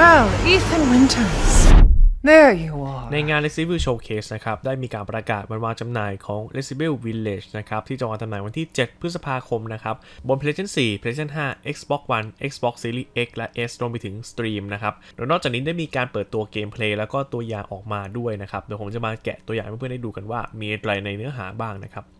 Well, Ethan Winters. There you are. ในงาน Resident Showcase นะครับ ได้มีการประกาศวันวางจำหน่ายของ Resident Village นะครับ ที่จะวางจำหน่ายวันที่ 7 พฤษภาคมนะครับ บน PlayStation 4 PlayStation 5 Xbox One Xbox Series X และ S รวมไปถึงสตรีมนะครับโดยนอกจากนี้ได้มีการเปิดตัวเกมเพลย์แล้วก็ตัวอย่างออกมาด้วยนะครับ เดี๋ยวผมจะมาแกะตัวอย่างให้เพื่อนๆได้ดูกันว่ามีอะไรในเนื้อหาบ้างนะครับ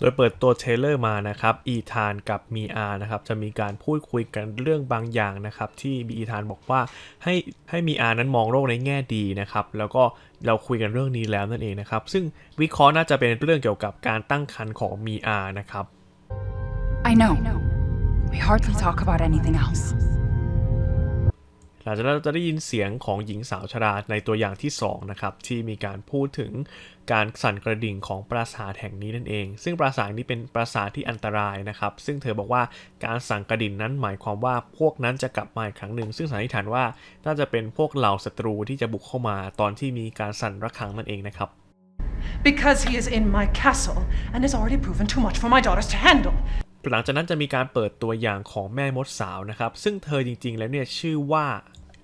โดยเปิดตัวเทรลเลอร์มานะครับอีธานกับมีอานะครับจะมีการพูดคุยกันเรื่องบางอย่างนะครับที่มีอีธานบอกว่าให้ให้มีอานั้นมองโลกในแง่ดีนะครับแล้วก็เราคุยกันเรื่องนี้แล้วนั่นเองนะครับซึ่งวิเคราะห์น่าจะเป็นเรื่องเกี่ยวกับการตั้งครรภ์ของมีอานะครับ I know. We hardly talk about anything else. หลังจากนั้นเราจะได้ยินเสียงของหญิงสาวชราในตัวอย่างที่2นะครับที่มีการพูดถึงการสั่นกระดิ่งของปราสาทแห่งนี้นั่นเอง ซึ่งปราสาทนี้เป็นปราสาทที่อันตรายนะครับ ซึ่งเธอบอกว่าการสั่นกระดิ่งนั้นหมายความว่าพวกนั้นจะกลับมาอีกครั้งหนึ่ง ซึ่งสันนิษฐานว่าน่าจะเป็นพวกเหล่าศัตรูที่จะบุกเข้ามาตอนที่มีการสั่นระฆังนั่นเองนะครับ Because he is in my castle and has already proven too much for my daughters to handle. หลังจากนั้นจะมีการเปิดตัวอย่างของแม่มดสาวนะครับ ซึ่งเธอจริงๆ แล้วเนี่ยชื่อว่า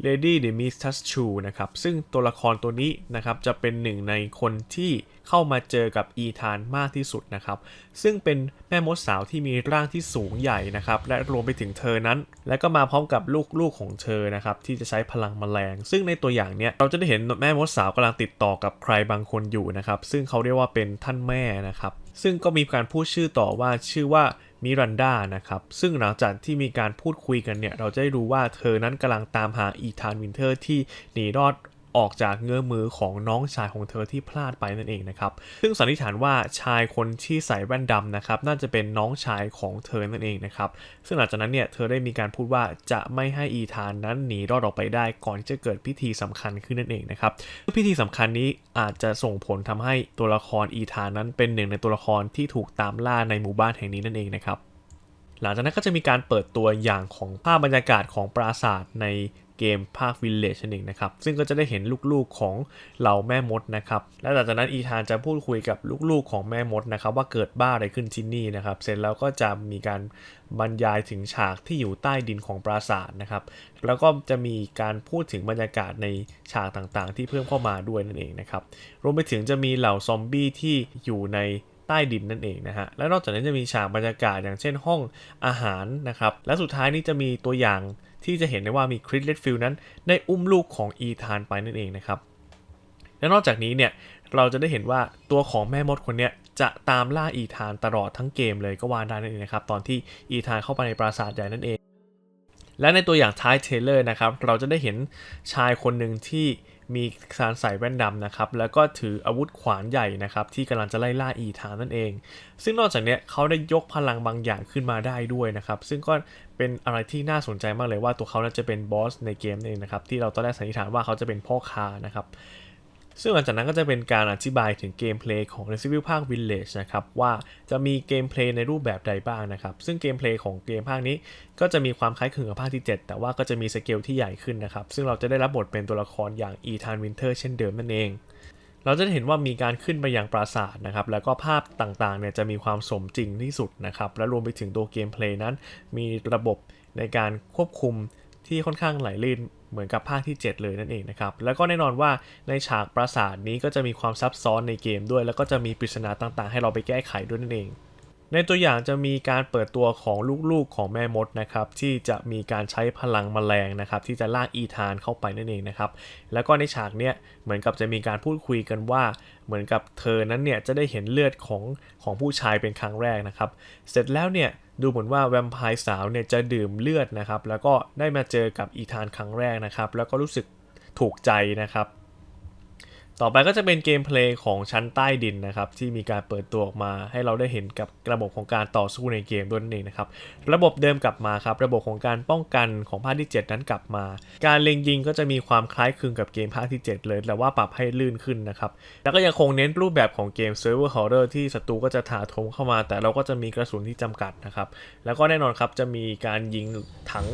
Lady d e m i s t u s Chu นะครับซึ่งตัวละครตัวนี้นะครับจะเป็นหนึ่งในคนที่เข้ามาเจอกับอีธานมากที่สุดนะครับ ซึ่งเป็นแม่มดสาวที่มีร่างที่สูงใหญ่นะครับ และรวมไปถึงเธอนั้น และก็มาพร้อมกับลูกๆของเธอนะครับที่จะใช้พลังแมลง ซึ่งในตัวอย่างเนี้ยเราจะได้เห็นแม่มดสาวกำลังติดต่อกับใครบางคนอยู่นะครับ ซึ่งเขาเรียกว่าเป็นท่านแม่นะครับ ซึ่งก็มีการพูดชื่อต่อว่าชื่อว่า มิรันดานะครับ ซึ่งหลังจากที่มีการพูดคุยกันเนี่ย เราจะได้รู้ว่าเธอนั้นกำลังตามหาอีธานวินเทอร์ที่หนีรอด ออกจากเงื้อมือของน้องชายของเธอที่พลาดไปนั่นเองนะครับ ซึ่งสันนิษฐานว่าชายคนที่ใส่แว่นดำนะครับน่าจะเป็นน้องชายของเธอนั่นเองนะครับ ซึ่งหลังจากนั้นเนี่ยเธอได้มีการพูดว่าจะไม่ให้อีธานนั้นหนีรอดออกไปได้ก่อนที่จะเกิดพิธีสำคัญขึ้นนั่นเองนะครับ พิธีสำคัญนี้อาจจะส่งผลทำให้ตัวละครอีธานนั้นเป็นหนึ่งในตัวละครที่ถูกตามล่าในหมู่บ้านแห่งนี้นั่นเองนะครับหลังจากนั้นก็จะมีการเปิดตัวอย่างของภาพบรรยากาศของปราสาทใน เกมภาค Village นั่นเองนะครับ ซึ่งก็จะได้เห็นลูกๆของเหล่าแม่มดนะครับ และหลังจากนั้นอีธานจะพูดคุยกับลูกๆของแม่มดนะครับ ว่าเกิดบ้าอะไรขึ้นที่นี่นะครับ เสร็จแล้วก็จะมีการบรรยายถึงฉากที่อยู่ใต้ดินของปราสาทนะครับ แล้วก็จะมีการพูดถึงบรรยากาศในฉากต่างๆ ที่เพิ่มเข้ามาด้วยนั่นเองนะครับ รวมไปถึงจะมีเหล่าซอมบี้ที่อยู่ในใต้ดินนั่นเองนะฮะ และนอกจากนั้นจะมีฉากบรรยากาศอย่างเช่นห้องอาหารนะครับ และสุดท้ายนี้จะมีตัวอย่าง ที่จะเห็นได้ว่ามีคริสเลดฟิลนั้นได้อุ้มลูกของอีธานไปนั่นเองนะครับและนอกจากนี้เนี่ยเราจะได้เห็นว่าตัวของแม่มดคนเนี้ยจะตามล่าอีธานตลอดทั้งเกมเลยก็ว่าได้นั่นเองนะครับตอนที่อีธานเข้าไปในปราสาทใหญ่นั่นเอง และในตัวอย่างท้ายเทเลอร์นะครับเราจะได้เห็นชายคนหนึ่งที่ มีการใส่แว่นดำนะครับ แล้วก็ถืออาวุธขวานใหญ่นะครับ ที่กำลังจะไล่ล่าอีธานนั่นเอง ซึ่งนอกจากนี้เขาได้ยกพลังบางอย่างขึ้นมาได้ด้วยนะครับ ซึ่งก็เป็นอะไรที่น่าสนใจมากเลยว่าตัวเขาน่าจะเป็นบอสในเกมนั่นเองนะครับ ที่เราตอนแรกสันนิษฐานว่าเขาจะเป็นพ่อค้านะครับ ซึ่งหลังจากนั้นก็จะเป็นการอธิบายถึงเกมเพลย์ของ Resident Evil ภาค Village นะครับ ว่าจะมีเกมเพลย์ในรูปแบบใดบ้างนะครับ ซึ่งเกมเพลย์ของเกมภาคนี้ก็จะมีความคล้ายคลึงกับภาคที่ 7 แต่ว่าก็จะมีสเกลที่ใหญ่ขึ้นนะครับ ซึ่งเราจะได้รับบทเป็นตัวละครอย่าง e t h a n Winter เช่นเดิมนั่นเอง เราจะได้เห็นว่ามีการขึ้นไปยังปราสาทนะครับ แล้วก็ภาพต่างๆเนี่ยจะมีความสมจริงที่สุดนะครับ และรวมไปถึงตัวเกมเพลย์นั้น มีระบบในการควบคุม ที่ค่อนข้างไหลลื่นเหมือนกับภาคที่ 7 เลยนั่นเองนะครับ แล้วก็แน่นอนว่าในฉากปราสาทนี้ก็จะมีความซับซ้อนในเกมด้วย แล้วก็จะมีปริศนาต่างๆ ให้เราไปแก้ไขด้วยนั่นเอง ในตัวอย่างจะมีการเปิดตัวของลูกๆของแม่มดนะครับที่จะมีการใช้พลังแมลงนะครับที่จะล่าอีธานเข้าไปนั่นเองนะครับแล้วก็ในฉากเนี้ยเหมือนกับจะมีการพูดคุยกันว่า เหมือนกับเธอนั้นเนี่ยจะได้เห็นเลือดของของผู้ชายเป็นครั้งแรกนะครับเสร็จแล้วเนี่ยดูเหมือนว่าแวมไพร์สาวเนี่ยจะดื่มเลือดนะครับแล้วก็ได้มาเจอกับอีธานครั้งแรกนะครับแล้วก็รู้สึกถูกใจนะครับ ต่อไปก็จะเป็นเกมเพลย์ของชั้นใต้ดินนะครับ ที่มีการเปิดตัวออกมาให้เราได้เห็นกับระบบของการต่อสู้ในเกมด้วยนั่นเองนะครับ ระบบเดิมกลับมาครับ ระบบของการป้องกันของภาคที่ 7 นั้นกลับมา การเล็งยิงก็จะมีความคล้ายคลึงกับเกมภาคที่ 7 เลย แต่ว่าปรับให้ลื่นขึ้นนะครับ แล้วก็ยังคงเน้นรูปแบบของเกม Survival Horror ที่ศัตรูก็จะถาโถมเข้ามา แต่เราก็จะมีกระสุนที่จำกัดนะครับ แล้วก็แน่นอนครับจะมีการยิงถัง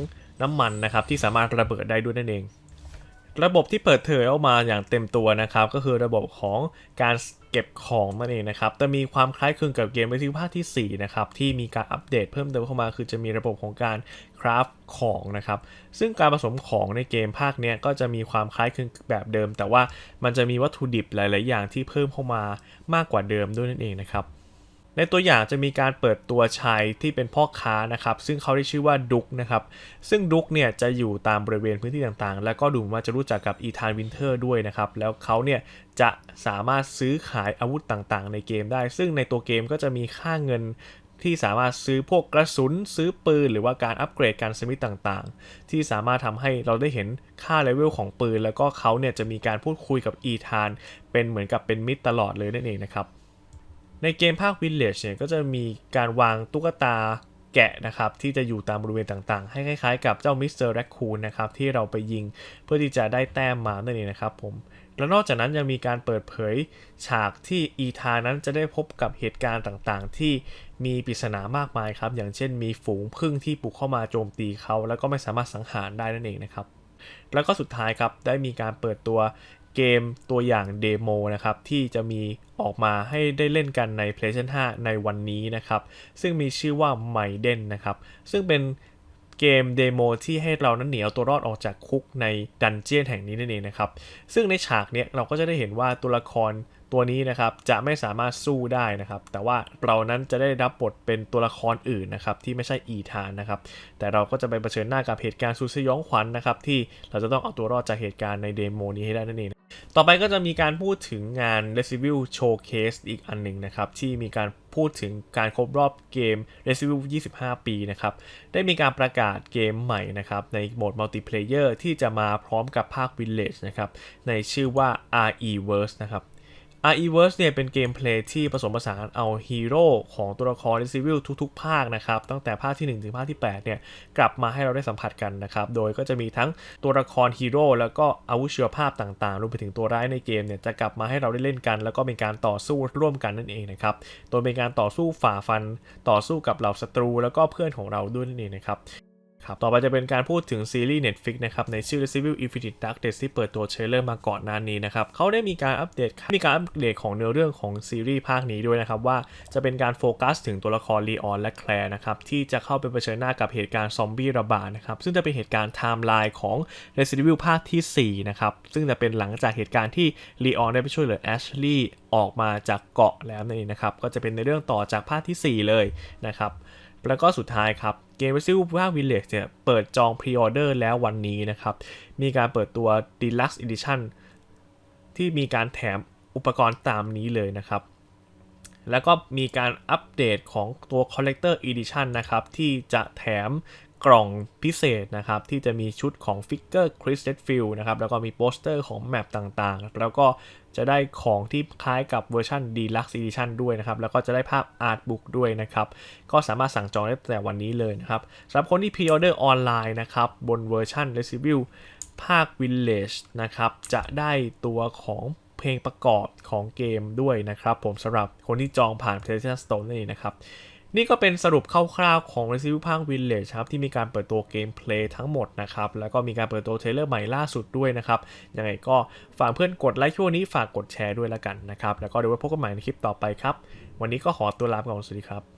น้ำมันนะครับที่สามารถระเบิดได้ด้วยนั่นเอง ระบบที่เปิดเผยออกมาอย่างเต็มตัวนะครับ ก็คือระบบของการเก็บของนั่นเองนะครับแต่มีความคล้ายคลึงกับเกม Resident Evil ภาคที่4นะครับที่มีการอัปเดตเพิ่มเติมเข้ามา คือจะมีระบบของการคราฟของนะครับซึ่งการผสมของในเกมภาคนี้ก็จะมีความคล้ายคลึงแบบเดิม แต่ว่ามันจะมีวัตถุดิบหลาย ๆ อย่างที่เพิ่มเข้ามามากกว่าเดิมด้วยนั่นเองนะครับ ในตัวอย่างจะมีการเปิดตัวชายที่เป็นพ่อค้านะครับซึ่งเขาได้ชื่อว่าดุกนะครับซึ่งดุกเนี่ยจะอยู่ตามบริเวณพื้นที่ต่างๆ แล้วก็ดูเหมือนว่าจะรู้จักกับอีธานวินเทอร์ด้วยนะครับแล้วเขาเนี่ยจะสามารถซื้อขายอาวุธต่างๆ ในเกมได้ ซึ่งในตัวเกมก็จะมีค่าเงินที่สามารถซื้อพวกกระสุนซื้อปืน หรือว่าการอัปเกรดการสมิธต่างๆ ที่สามารถทำให้เราได้เห็นค่าเลเวลของปืน แล้วก็เขาเนี่ยจะมีการพูดคุยกับอีธาน เป็นเหมือนกับเป็นมิตรตลอดเลยนั่นเองนะครับ ในเกมภาค Village เนี่ยก็จะมีการวางตุ๊กตาแกะนะครับที่จะอยู่ตามบริเวณต่างๆ ให้คล้ายๆ กับเจ้ามิสเตอร์แรคคูนนะครับที่เราไปยิงเพื่อที่จะได้แต้มมานั่นเองนะครับผมแล้วนอกจากนั้นยังมีการเปิดเผยฉากที่อีธานั้นจะได้พบกับเหตุการณ์ต่างๆ ที่มีปริศนามากมายครับ อย่างเช่นมีฝูงผึ้งที่ปลุกเข้ามาโจมตีเขา แล้วก็ไม่สามารถสังหารได้นั่นเองนะครับ แล้วก็สุดท้ายครับได้มีการเปิดตัว เกมตัวอย่างเดโมนะครับที่จะมีออกมาให้ได้เล่นกันใน PlayStation 5 ในวันนี้นะครับ ซึ่งมีชื่อว่า m y d e n นะครับ ซึ่งเป็นเกมเดโมที่ให้เรานั้นหนีเอาตัวรอดออกจากคุกในดันเจียนแห่งนี้นั่นเองนะครับ ซึ่งในฉากเนี้ยเราก็จะได้เห็นว่าตัวละครตัวนี้นะครับจะไม่สามารถสู้ได้นะครับ แต่ว่าเรานั้นจะได้รับบทเป็นตัวละครอื่นนะครับที่ไม่ใช่อีธานนะครับ แต่เราก็จะไปเผชิญหน้ากับเหตุการณ์สุดสยองขวัญนะครับที่เราจะต้องเอาตัวรอดจากเหตุการณ์ในเดโมนี้ให้ได้นั่นเองต่อไปก็จะมีการพูดถึงงาน Resident Evil Showcase อีกอันหนึ่งนะครับที่มีการพูดถึงการครบรอบเกม Resident Evil 25 ปีนะครับ ได้มีการประกาศเกมใหม่นะครับ ในโหมดมัลติเพลเยอร์ที่จะมาพร้อมกับภาค Village นะครับ ในชื่อว่า RE-Verse นะครับ RE-Verse เนี่ยเป็นเกมเพลย์ที่ผสมผสานเอาฮีโร่ของตัวละคร Resident Evil ทุกๆ ภาคนะครับ ตั้งแต่ภาคที่ 1 ถึงภาคที่ 8 เนี่ย กลับมาให้เราได้สัมผัสกันนะครับ โดยก็จะมีทั้งตัวละครฮีโร่แล้วก็อาวุธชีวภาพต่างๆ รวมไปถึงตัวร้ายในเกมเนี่ย จะกลับมาให้เราได้เล่นกัน แล้วก็เป็นการต่อสู้ร่วมกันนั่นเองนะครับ โดยเป็นการต่อสู้ฝ่าฟัน ต่อสู้กับเหล่าศัตรู แล้วก็เพื่อนของเราด้วยนั่นเองนะครับ ครับต่อไปจะเป็นการพูดถึงซีรีส์ Netflix นะครับในชื่อ Resident Evil Infinite Darkness ที่เปิดตัวเทรลเลอร์มาก่อนหน้านี้นะครับเขาได้มีการอัปเดตมีการอัปเดตของเนื้อเรื่องของซีรีส์ภาคนี้ด้วยนะครับว่าจะเป็นการโฟกัสถึงตัวละครลีออนและแคลร์นะครับที่จะเข้าไปเผชิญหน้ากับเหตุการณ์ซอมบี้ระบาดนะครับซึ่งจะเป็นเหตุการณ์ไทม์ไลน์ของ Resident Evil ภาคทีสี่4นะครับซึ่งจะเป็นหลังจากเหตุการณ์ที่ลีออนได้ไปช่วยเหลือแอชลีย์ออกมาจากเกาะแล้วนั่นเองนะครับก็จะเป็นในเรื่องต่อจากภาคที่ 4 เลยนะครับ แล้วก็สุดท้ายครับเกมเวซิลภาควิลเลจเนี่ยเปิดจองพรีออเดอร์แล้ววันนี้นะครับ มีการเปิดตัว Deluxe Edition ที่มีการแถมอุปกรณ์ตามนี้เลยนะครับ แล้วก็มีการอัปเดตของตัว Collector Edition นะครับ ที่จะแถม กล่องพิเศษนะครับ ที่จะมีชุดของฟิกเกอร์คริสเตฟิลนะครับ แล้วก็มีโปสเตอร์ของแมปต่างๆ แล้วก็จะได้ของที่คล้ายกับเวอร์ชัน Deluxe Edition ด้วยนะครับ แล้วก็จะได้ภาพอาร์ตบุ๊กด้วยนะครับ ก็สามารถสั่งจองได้ตั้งแต่วันนี้เลยนะครับสำหรับคนที่พรีออเดอร์ออนไลน์นะครับ บนเวอร์ชัน Resident Evil ภาค Village นะครับ จะได้ตัวของเพลงประกอบของเกมด้วยนะครับ ผมสำหรับคนที่จองผ่าน PlayStation Store นั่นะครับ นี่ก็เป็นสรุปคร่าวๆของ Resident Evil ภาค Village ครับ ที่มีการเปิดตัวเกมเพลย์ทั้งหมดนะครับ แล้วก็มีการเปิดตัวเทรลเลอร์ใหม่ล่าสุดด้วยนะครับ ยังไงก็ฝากเพื่อนกดไลค์ช่วงนี้ฝากกดแชร์ด้วยแล้วกันนะครับ แล้วก็เดี๋ยวไว้พบกันใหม่ในคลิปต่อไปครับ วันนี้ก็ขอตัวลาไปก่อนสวัสดีครับ